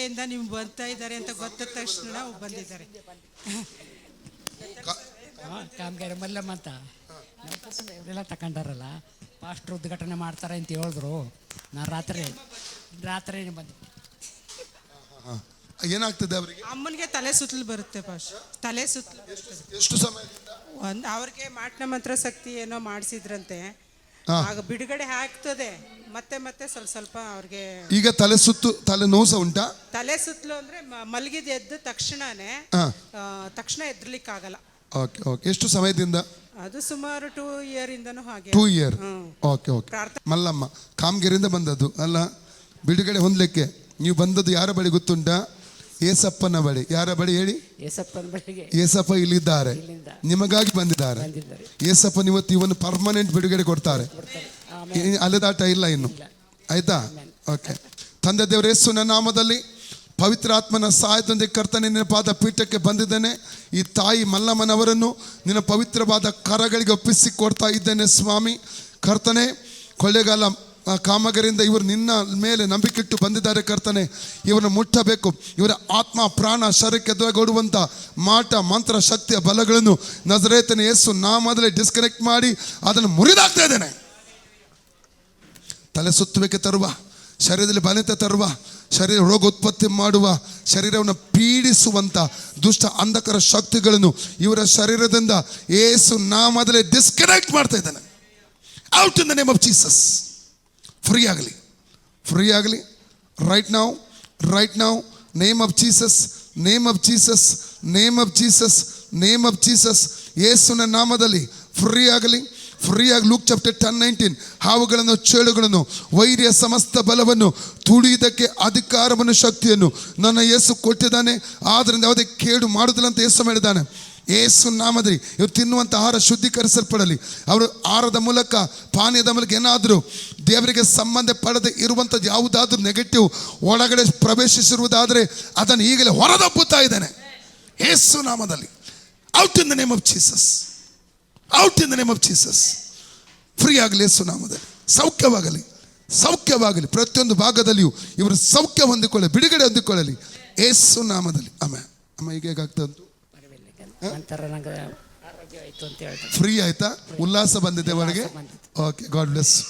ಕಡೆಯಿಂದ ನೀವು ಬರ್ತಾ ಇದ್ದಾರೆ ಅಂತ ಗೊತ್ತ ತಕ್ಷಣ ನಾವು ಬಂದಿದ್ದಾರೆ. ಕಾಮಗಾರಿ ಮಲ್ಲಮ್ಮ ಅಂತ. ಇವರೆಲ್ಲ ತಗೊಂಡಾರಲ್ಲ? ಫಾಸ್ಟ್ ಉದ್ಘಾಟನೆ ಮಾಡ್ತಾರೆ ಅಂತ ಹೇಳಿದ್ರು. ನಾನು ರಾತ್ರಿ ರಾತ್ರಿ ಬಂದೆ. ಏನಾಗ್ತದೆ ಅವರಿಗೆ? ಅಮ್ಮನಿಗೆ ತಲೆ ಸುತ್ತಲು ಬರುತ್ತೆ ಪಾಸ್ಟ್ ತಲೆ ಸುತ್ತಲು ಎಷ್ಟು ಸಮಯ ಒಂದು ಅವ್ರಿಗೆ ಮಾಟನ ಮಂತ್ರ ಶಕ್ತಿ ಏನೋ ಮಾಡಿಸಿದ್ರಂತೆ. ಆಗ ಬಿಡುಗಡೆ ಆಗ್ತದೆ. ಮತ್ತೆ ಮತ್ತೆ ಸ್ವಲ್ಪ ಸ್ವಲ್ಪ ಅವ್ರಿಗೆ ಈಗ ತಲೆ ಸುತ್ತು ತಲೆ ನೋವು ಸಹ ಉಂಟಾ? ತಲೆ ಸುತ್ತಲು ಅಂದ್ರೆ ಮ- ಮಲಗಿದ ಎದ್ದ ತಕ್ಷಣನೇ ಹಾ. ಆ, ತಕ್ಷಣ ಎದ್ರಲಿಕ್ಕಾಗಲ್ಲ. Okay okay. ಎಷ್ಟು ಸಮಯದಿಂದ? ಅದು ಸುಮಾರು ಟೂ ಇಯರ್ ಇಂದನೂ ಹಾಗೆ. Two year hmm. Okay okay. ಪ್ರಾರ್ಥನೆ. ಮಲ್ಲಮ್ಮ ಕಾಮಗಿರಿಯಿಂದ ಬಂದದ್ದು ಅಲ್ಲ? ಬಿಡುಗಡೆ ಹೊಂದಲಿಕ್ಕೆ. ನೀವು ಬಂದದ್ದು ಯಾರ ಬಳಿ ಗೊತ್ತುಂಟಾ? ಏಸಪ್ಪನ ಬಳಿ. ಯಾರ ಬಳಿ ಹೇಳಿ? ಬಳಿಗೆ. ಏಸಪ್ಪ ಇಲ್ಲಿದ್ದಾರೆ. ಇಲ್ಲಿಂದ. ನಿಮಗಾಗಿ ಬಂದಿದ್ದಾರೆ. ಬಂದಿದ್ದಾರೆ. ಏಸಪ್ಪನ ಇವತ್ತು ಇವನು ಪರ್ಮನೆಂಟ್ ಬಿಡುಗಡೆ ಕೊಡ್ತಾರೆ. ಕೊಡ್ತಾರೆ. ಆಮೇಲೆ. ಇನ್ನು ಅಲೆದಾಟ ಇಲ್ಲ ಇನ್ನು. ಆಯ್ತಾ? ಓಕೆ. ತಂದೆ ದೇವರ ನನ್ನ ನಾಮದಲ್ಲಿ ಪವಿತ್ರಾತ್ಮನ ಸಹಾಯದೊಂದಿಗೆ ಕರ್ತನೆ, ನಿನ್ನ ಪಾದ ಪೀಠಕ್ಕೆ ಬಂದಿದ್ದೇನೆ. ಈ ತಾಯಿ ಮಲ್ಲಮ್ಮನವರನ್ನು ನಿನ್ನ ಪವಿತ್ರವಾದ ಕರಗಳಿಗೆ ಒಪ್ಪಿಸಿ ಕೊಡ್ತಾ ಇದ್ದೇನೆ ಸ್ವಾಮಿ. ಕರ್ತನೆ, ಕೊಳ್ಳೆಗಾಲ ಕಾಮಗರಿಂದ ಇವರು ನಿನ್ನ ಮೇಲೆ ನಂಬಿಕೆಟ್ಟು ಬಂದಿದ್ದಾರೆ ಕರ್ತನೆ. ಇವರನ್ನು ಮುಟ್ಟಬೇಕು. ಇವರ ಆತ್ಮ, ಪ್ರಾಣ, ಶರೀರಕ್ಕೆ ಎದುರುಗೊಡುವಂಥ ಮಾಟ, ಮಂತ್ರ, ಶಕ್ತಿಯ ಬಲಗಳನ್ನು ನಜರೇತನ ಯೇಸು ನಾಮದಲ್ಲಿ ಡಿಸ್ಕನೆಕ್ಟ್ ಮಾಡಿ ಅದನ್ನು ಮುರಿದಾಗ್ತಾ ಇದ್ದೇನೆ. ತಲೆ ಸುತ್ತುವಿಕೆ ತರುವ, ಶರೀರದಲ್ಲಿ ಬಲಿತ ತರುವ ಶರೀರ ರೋಗೋತ್ಪತ್ತಿ ಮಾಡುವ ಶರೀರವನ್ನು ಪೀಡಿಸುವಂಥ ದುಷ್ಟ ಅಂಧಕರ ಶಕ್ತಿಗಳನ್ನು ಇವರ ಶರೀರದಿಂದ ಏಸು ನಾಮದಲ್ಲೇ ಡಿಸ್ಕನೆಕ್ಟ್ ಮಾಡ್ತಾ ಇದ್ದಾನೆ. Out in the name of Jesus free ಆಗಲಿ. ಫ್ರೀ ಆಗಲಿ. ರೈಟ್ ನಾವು ರೈಟ್ ನಾವು name of Jesus name of Jesus name of Jesus name of Jesus ಯೇಸುನ ನಾಮದಲ್ಲಿ ಫ್ರೀ ಆಗಲಿ. ಫ್ರೀ ಆಗಿ ಲೂಕ್ ಚಾಪ್ಟರ್ ಟೆನ್ ನೈನ್ಟೀನ್ ಹಾವುಗಳನ್ನು, ಚೇಳುಗಳನ್ನು, ವೈರ್ಯ ಸಮಸ್ತ ಬಲವನ್ನು ತುಳಿಯುವುದಕ್ಕೆ ಅಧಿಕಾರವನ್ನು, ಶಕ್ತಿಯನ್ನು ನನ್ನ ಯೇಸು ಕೊಟ್ಟಿದ್ದಾನೆ. ಆದ್ದರಿಂದ ಯಾವುದೇ ಕೇಡು ಮಾಡುದಿಲ್ಲ ಅಂತ ಯೇಸು ಮಾಡಿದ್ದಾನೆ ಏಸು ನಾಮದ್ರಿ ಇವರು ತಿನ್ನುವಂಥ ಆಹಾರ ಶುದ್ಧೀಕರಿಸಲ್ಪಡಲಿ. ಅವರು ಆಹಾರದ ಮೂಲಕ, ಪಾನೀಯದ ಮೂಲಕ ಏನಾದರೂ ದೇವರಿಗೆ ಸಂಬಂಧ ಪಡೆದೇ ಇರುವಂಥದ್ದು ಯಾವುದಾದ್ರೂ ನೆಗೆಟಿವ್ ಒಳಗಡೆ ಪ್ರವೇಶಿಸಿರುವುದಾದರೆ ಅದನ್ನು ಈಗಲೇ ಹೊರದಬ್ಬುತ್ತಾ ಇದ್ದಾನೆ. ಏಸು ನಾಮದಲ್ಲಿ. Out in the name of Jesus out in the name of Jesus free ಆಗಲಿ ಯೇಸು ನಾಮದಲ್ಲಿ. ಸೌಖ್ಯವಾಗಲಿ. ಸೌಖ್ಯವಾಗಲಿ. ಪ್ರತಿಯೊಂದು ಭಾಗದಲ್ಲಿಯೂ ಇವರು ಸೌಖ್ಯ ಹೊಂದಿಕೊಳ್ಳಲಿ ಬಿಡುಗಡೆ ಹೊಂದಿಕೊಳ್ಳಲಿ. ಏಸು ನಾಮದಲ್ಲಿ. ಅಮ್ಮ ಅಮ್ಮ ಈಗ ಹೇಗಾಗ್ತಾ ಉಂಟು? ನಂತರ ನಂಗೆ ಆರೋಗ್ಯ ಆಯಿತು ಅಂತ ಹೇಳ್ತಾರೆ ಫ್ರೀ ಆಯ್ತಾ? ಉಲ್ಲಾಸ ಬಂದಿದೆ ಒಳಗೆ? Okay god bless